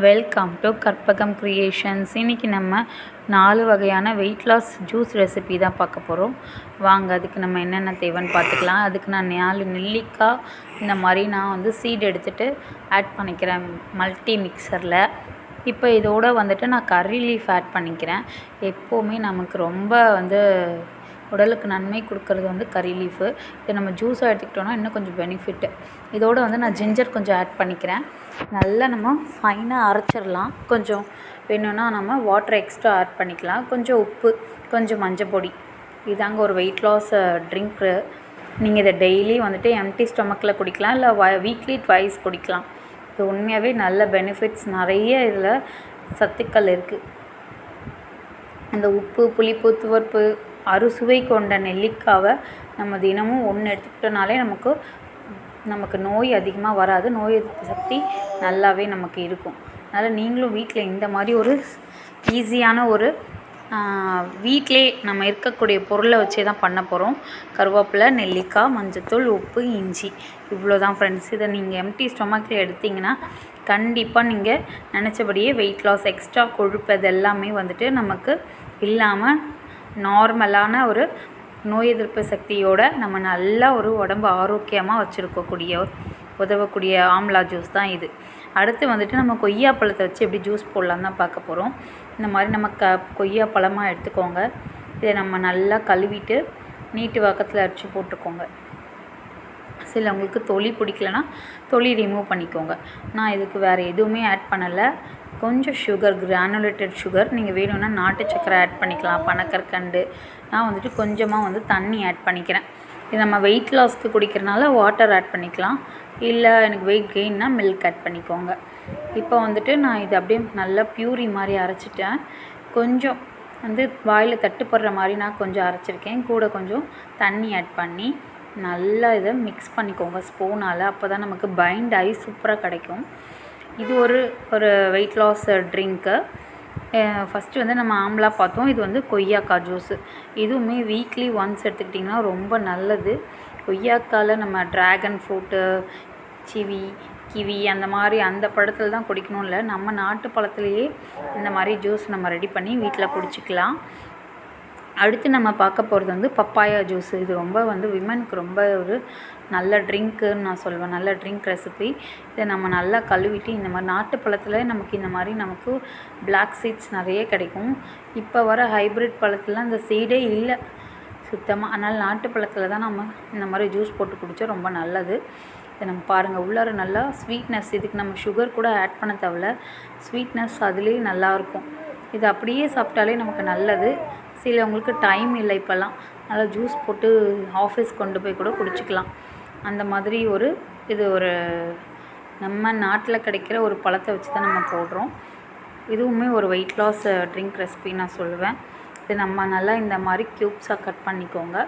Welcome to Karpagam creations இன்றைக்கி நம்ம நாலு வகையான வெயிட் லாஸ் ஜூஸ் ரெசிபி தான் பார்க்க போகிறோம் வாங்க அதுக்கு நம்ம என்னென்ன தேவைன்னு பார்த்துக்கலாம். அதுக்கு நான் நாலு நெல்லிக்காய் இந்த மாதிரி நான் வந்து சீட் எடுத்துகிட்டு ஆட் பண்ணிக்கிறேன் மல்டி மிக்சரில் இப்போ இதோட வந்துட்டு நான் கர்ரி லீஃப் ஆட் பண்ணிக்கிறேன். எப்போவுமே நமக்கு ரொம்ப வந்து உடலுக்கு நன்மை கொடுக்கறது வந்து கறி லீஃபு இதை நம்ம ஜூஸாக எடுத்துக்கிட்டோன்னா இன்னும் கொஞ்சம் பெனிஃபிட்டு இதோடு வந்து நான் ஜிஞ்சர் கொஞ்சம் ஆட் பண்ணிக்கிறேன். நல்லா நம்ம ஃபைனாக அரைச்சிடலாம். கொஞ்சம் வேணும்னா நம்ம வாட்டர் எக்ஸ்ட்ரா ஆட் பண்ணிக்கலாம். கொஞ்சம் உப்பு கொஞ்சம் மஞ்சள் பொடி. இதாங்க ஒரு வெயிட் லாஸ் ட்ரிங்க்கு நீங்கள் இதை டெய்லி வந்துட்டு எம்டி ஸ்டொமக்கில் குடிக்கலாம். இல்லை வ வீக்லி ட்வைஸ் குடிக்கலாம். இது உண்மையாகவே நல்ல பெனிஃபிட்ஸ் நிறைய இதில் சத்துக்கள் இருக்குது அந்த உப்பு புளிப்பு துவர்ப்பு அறுசுவை கொண்ட நெல்லிக்காவை நம்ம தினமும் ஒன்று எடுத்துக்கிட்டோனாலே நமக்கு நமக்கு நோய் அதிகமாக வராது. நோய் எதிர்ப்பு சக்தி நல்லாவே நமக்கு இருக்கும். அதனால் நீங்களும் வீட்டில் இந்த மாதிரி ஒரு ஈஸியான ஒரு வீட்டிலே நம்ம இருக்கக்கூடிய பொருளை வச்சே தான் பண்ண போகிறோம் கருவேப்பிலை நெல்லிக்காய் மஞ்சத்தூள் உப்பு இஞ்சி இவ்வளோ தான் ஃப்ரெண்ட்ஸ் இதை நீங்கள் எம்டி ஸ்டொமக்கில் எடுத்திங்கன்னா கண்டிப்பாக நீங்கள் நினச்சபடியே வெயிட் லாஸ் எக்ஸ்ட்ரா கொழுப்பு அது எல்லாமே வந்துட்டு நமக்கு இல்லாமல் நார்மலான ஒரு நோய் எதிர்ப்பு சக்தியோட நம்ம நல்லா ஒரு உடம்பு ஆரோக்கியமாக வச்சுருக்கக்கூடிய உதவக்கூடிய ஆம்லா ஜூஸ் தான் இது. அடுத்து வந்துட்டு நம்ம கொய்யா பழத்தை வச்சு எப்படி ஜூஸ் போடலாம் தான் பார்க்க போகிறோம் இந்த மாதிரி நம்ம க கொய்யா பழமாக எடுத்துக்கோங்க. இதை நம்ம நல்லா கழுவிட்டு நீட்டு வாக்கத்தில் அடித்து போட்டுக்கோங்க. சிலவங்களுக்கு தொலி பிடிக்கலனா தொலி ரிமூவ் பண்ணிக்கோங்க. நான் இதுக்கு வேறு எதுவுமே ஆட் பண்ணலை. கொஞ்சம் சுகர் கிரானுலேட்டட் சுகர் நீங்கள் வேணும்னா நாட்டு சக்கரை ஆட் பண்ணிக்கலாம். பனக்கற்கண்டு. நான் வந்துட்டு கொஞ்சமாக வந்து தண்ணி ஆட் பண்ணிக்கிறேன். இது நம்ம வெயிட் லாஸ்க்கு குடிக்கிறனால வாட்டர் ஆட் பண்ணிக்கலாம். இல்லை எனக்கு வெயிட் கெயின்னா மில்க் ஆட் பண்ணிக்கோங்க. இப்போ வந்துட்டு நான் இது அப்படியே நல்லா ப்யூரி மாதிரி அரைச்சிட்டேன். கொஞ்சம் வந்து வாயில் தட்டுப்படுற மாதிரி நான் கொஞ்சம் அரைச்சிருக்கேன். கூட கொஞ்சம் தண்ணி ஆட் பண்ணி நல்லா இதை மிக்ஸ் பண்ணிக்கோங்க. ஸ்பூனால் அப்போ தான் நமக்கு பைண்ட் ஆகி சூப்பராக கிடைக்கும். இது ஒரு ஒரு வெயிட் லாஸ் ட்ரிங்க்கு ஃபஸ்ட்டு வந்து நம்ம ஆம்லா பார்த்தோம். இது வந்து கொய்யாக்காய் ஜூஸு இதுவுமே வீக்லி ஒன்ஸ் எடுத்துக்கிட்டிங்கன்னா ரொம்ப நல்லது. கொய்யாக்காயில் நம்ம ட்ராகன் ஃப்ரூட்டு சிவி கிவி அந்த மாதிரி அந்த பழத்தில் தான் குடிக்கணும் இல்லை நம்ம நாட்டு பழத்துலேயே இந்த மாதிரி ஜூஸ் நம்ம ரெடி பண்ணி வீட்டில் குடிச்சிக்கலாம். அடுத்து நம்ம பார்க்க போகிறது வந்து பப்பாயா ஜூஸ் இது ரொம்ப வந்து விமனுக்கு ரொம்ப ஒரு நல்ல ட்ரிங்க்குன்னு நான் சொல்வேன். நல்ல ட்ரிங்க் ரெசிபி இதை நம்ம நல்லா கழுவிட்டு இந்த மாதிரி நாட்டு பழத்தில் நமக்கு இந்த மாதிரி நமக்கு பிளாக் சீட்ஸ் நிறைய கிடைக்கும். இப்போ வர ஹைப்ரிட் பழத்தில் அந்த சீடே இல்லை. சுத்தமாக அதனால் நாட்டு பழத்தில் தான் நம்ம இந்த மாதிரி ஜூஸ் போட்டு குடித்தா ரொம்ப நல்லது. இதை நம்ம பாருங்கள் உள்ளார நல்லா ஸ்வீட்னஸ் இதுக்கு நம்ம சுகர் கூட ஆட் பண்ண தேவையில்ல. ஸ்வீட்னஸ் அதுலேயே நல்லாயிருக்கும் இது அப்படியே சாப்பிட்டாலே நமக்கு நல்லது. சிலவங்களுக்கு டைம் இல்லை இப்போல்லாம். நல்லா ஜூஸ் போட்டு ஆஃபீஸ் கொண்டு போய் கூட குடிச்சிக்கலாம். அந்த மாதிரி ஒரு இது ஒரு நம்ம நாட்டில் கிடைக்கிற ஒரு பழத்தை வச்சு தான் நம்ம போடுறோம். இதுவுமே ஒரு வெயிட் லாஸ் ட்ரிங்க் ரெசிபி நான் சொல்லுவேன். இது நம்ம நல்லா இந்த மாதிரி க்யூப்ஸாக கட் பண்ணிக்கோங்க.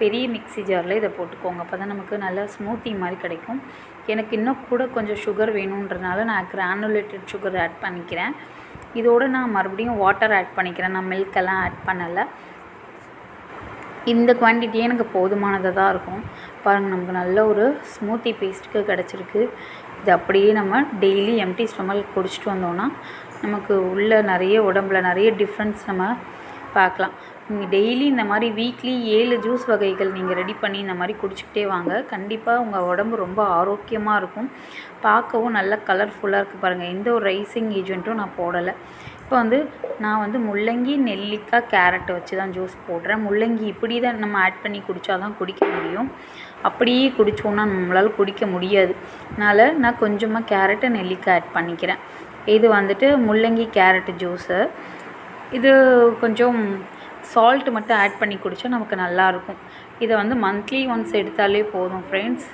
பெரிய மிக்ஸி ஜாரில் இதை போட்டுக்கோங்க. அப்போ தான் நமக்கு நல்லா ஸ்மூத்தி மாதிரி கிடைக்கும். எனக்கு இன்னும் கூட கொஞ்சம் சுகர் வேணுன்றனால நான் கிரானுலேட்டட் சுகர் ஆட் பண்ணிக்கிறேன். இதோடு நான் மறுபடியும் வாட்டர் ஆட் பண்ணிக்கிறேன். நான் மில்கெல்லாம் ஆட் பண்ணலை. இந்த குவான்டிட்டியே எனக்கு போதுமானதாக தான் இருக்கும். பாருங்கள் நமக்கு நல்ல ஒரு ஸ்மூத்தி பேஸ்ட்டுக்கு கிடச்சிருக்கு. இது அப்படியே நம்ம டெய்லி எம்டி ஸ்டொமல் குடிச்சிட்டு வந்தோன்னா நமக்கு உள்ள நிறைய உடம்புல நிறைய டிஃப்ரென்ஸ் நம்ம பார்க்கலாம். நீங்கள் டெய்லி இந்த மாதிரி வீக்லி ஏழு ஜூஸ் வகைகள் நீங்கள் ரெடி பண்ணி இந்த மாதிரி குடிச்சிக்கிட்டே வாங்க. கண்டிப்பாக உங்கள் உடம்பு ரொம்ப ஆரோக்கியமாக இருக்கும். பார்க்கவும் நல்ல கலர்ஃபுல்லாக இருக்குது பாருங்கள் எந்த ஒரு ரைசிங் ஏஜென்ட்டும் நான் போடலை. இப்போ வந்து நான் வந்து முள்ளங்கி நெல்லிக்காய் கேரட் வச்சு தான் ஜூஸ் போடுறேன். முள்ளங்கி இப்படி தான் நம்ம ஆட் பண்ணி குடித்தா தான் குடிக்க முடியும். அப்படியே குடித்தோன்னா நம்மளால் குடிக்க முடியாது. அதனால் நான் கொஞ்சமாக கேரட்டு நெல்லிக்காய் ஆட் பண்ணிக்கிறேன். இது வந்துட்டு முள்ளங்கி கேரட் ஜூஸு இது கொஞ்சம் சால்ட் மட்டும் ஆட் பண்ணி குடித்தா நமக்கு நல்லாயிருக்கும். இதை வந்து மந்த்லி ஒன்ஸ் எடுத்தாலே போதும் ஃப்ரெண்ட்ஸ்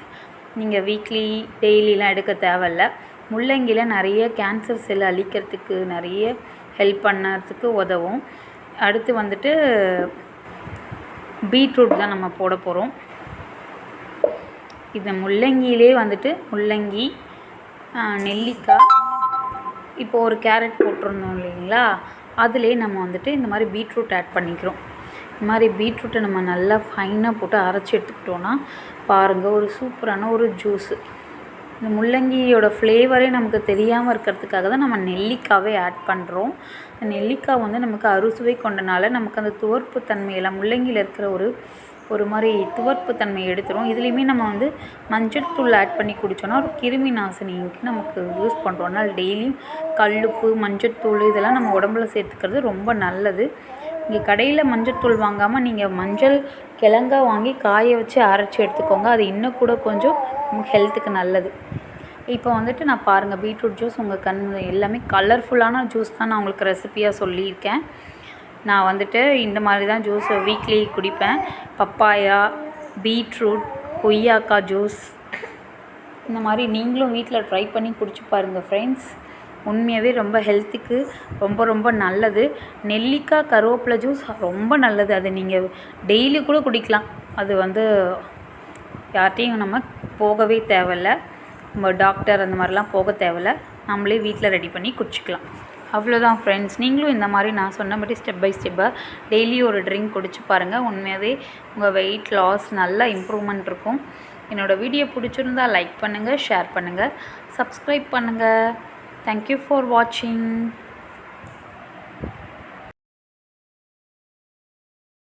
நீங்கள் வீக்லி டெய்லிலாம் எடுக்க தேவையில்ல. முள்ளங்கியில் நிறைய கேன்சர் செல் அழிக்கிறதுக்கு நிறைய ஹெல்ப் பண்ணுறதுக்கு உதவும். அடுத்து வந்துட்டு பீட்ரூட் தான் நம்ம போட போகிறோம் இந்த முள்ளங்கியிலே வந்துட்டு முள்ளங்கி நெல்லிக்காய். இப்போது ஒரு கேரட் போட்டிருந்தோம் இல்லைங்களா? அதிலே நம்ம வந்துட்டு இந்த மாதிரி பீட்ரூட் ஆட் பண்ணிக்கிறோம். இந்த மாதிரி பீட்ரூட்டை நம்ம நல்லா ஃபைனாக போட்டு அரைச்சி எடுத்துக்கிட்டோன்னா பாருங்கள் ஒரு சூப்பரான ஒரு ஜூஸு இந்த முள்ளங்கியோட ஃப்ளேவரே நமக்கு தெரியாமல் இருக்கிறதுக்காக தான் நம்ம நெல்லிக்காவே ஆட் பண்ணுறோம் நெல்லிக்காய் வந்து நமக்கு அறுசுவை கொண்டனால நமக்கு அந்த துவர்ப்பு தன்மையில் முள்ளங்கியில் இருக்கிற ஒரு ஒரு மாதிரி துவர்ப்பு தன்மை எடுத்துரும். இதுலேயுமே நம்ம வந்து மஞ்சள் தூள் ஆட் பண்ணி குடித்தோன்னா ஒரு கிருமி நாசினிக்கு நமக்கு யூஸ் பண்ணுறோம் அதனால் டெய்லியும் கல்லுப்பு மஞ்சள்தூள் இதெல்லாம் நம்ம உடம்புல சேர்த்துக்கிறது ரொம்ப நல்லது. இங்கே கடையில் மஞ்சத்தூள் வாங்காமல் நீங்கள் மஞ்சள் கிழங்கா வாங்கி காய வச்சு அரைச்சி எடுத்துக்கோங்க. அது இன்னும் கூட கொஞ்சம் ஹெல்த்துக்கு நல்லது. இப்போ வந்துட்டு நான் பாருங்கள் பீட்ரூட் ஜூஸ் உங்கள் கண் எல்லாமே கலர்ஃபுல்லான ஜூஸ் தான் நான் உங்களுக்கு ரெசிப்பியாக சொல்லியிருக்கேன். நான் வந்துட்டு இந்த மாதிரி தான் ஜூஸ் வீக்லி குடிப்பேன். பப்பாயா பீட்ரூட் கொய்யாக்காய் ஜூஸ் இந்த மாதிரி நீங்களும் வீட்டில் ட்ரை பண்ணி குடிச்சு பாருங்கள் ஃப்ரெண்ட்ஸ் உண்மையாகவே ரொம்ப ஹெல்த்துக்கு ரொம்ப ரொம்ப நல்லது. நெல்லிக்காய் கருவேப்பிலை ஜூஸ் ரொம்ப நல்லது. அது நீங்கள் டெய்லி கூட குடிக்கலாம். அது வந்து யார்கிட்டையும் நம்ம போகவே தேவையில்ல. நம்ம டாக்டர் அந்த மாதிரிலாம் போக தேவையில்ல. நம்மளே வீட்டில் ரெடி பண்ணி குடிச்சிக்கலாம். அவ்வளோதான் ஃப்ரெண்ட்ஸ் நீங்களும் இந்த மாதிரி நான் சொன்னபடி ஸ்டெப் பை ஸ்டெப்பாக டெய்லி ஒரு ட்ரிங்க் குடிச்சு பாருங்கள் உண்மையாகவே உங்கள் வெயிட் லாஸ் நல்லா இம்ப்ரூவ்மெண்ட் இருக்கும். என்னோடய வீடியோ பிடிச்சிருந்தா லைக் பண்ணுங்கள் ஷேர் பண்ணுங்கள் சப்ஸ்கிரைப் பண்ணுங்கள் தேங்க்யூ ஃபார் வாட்சிங்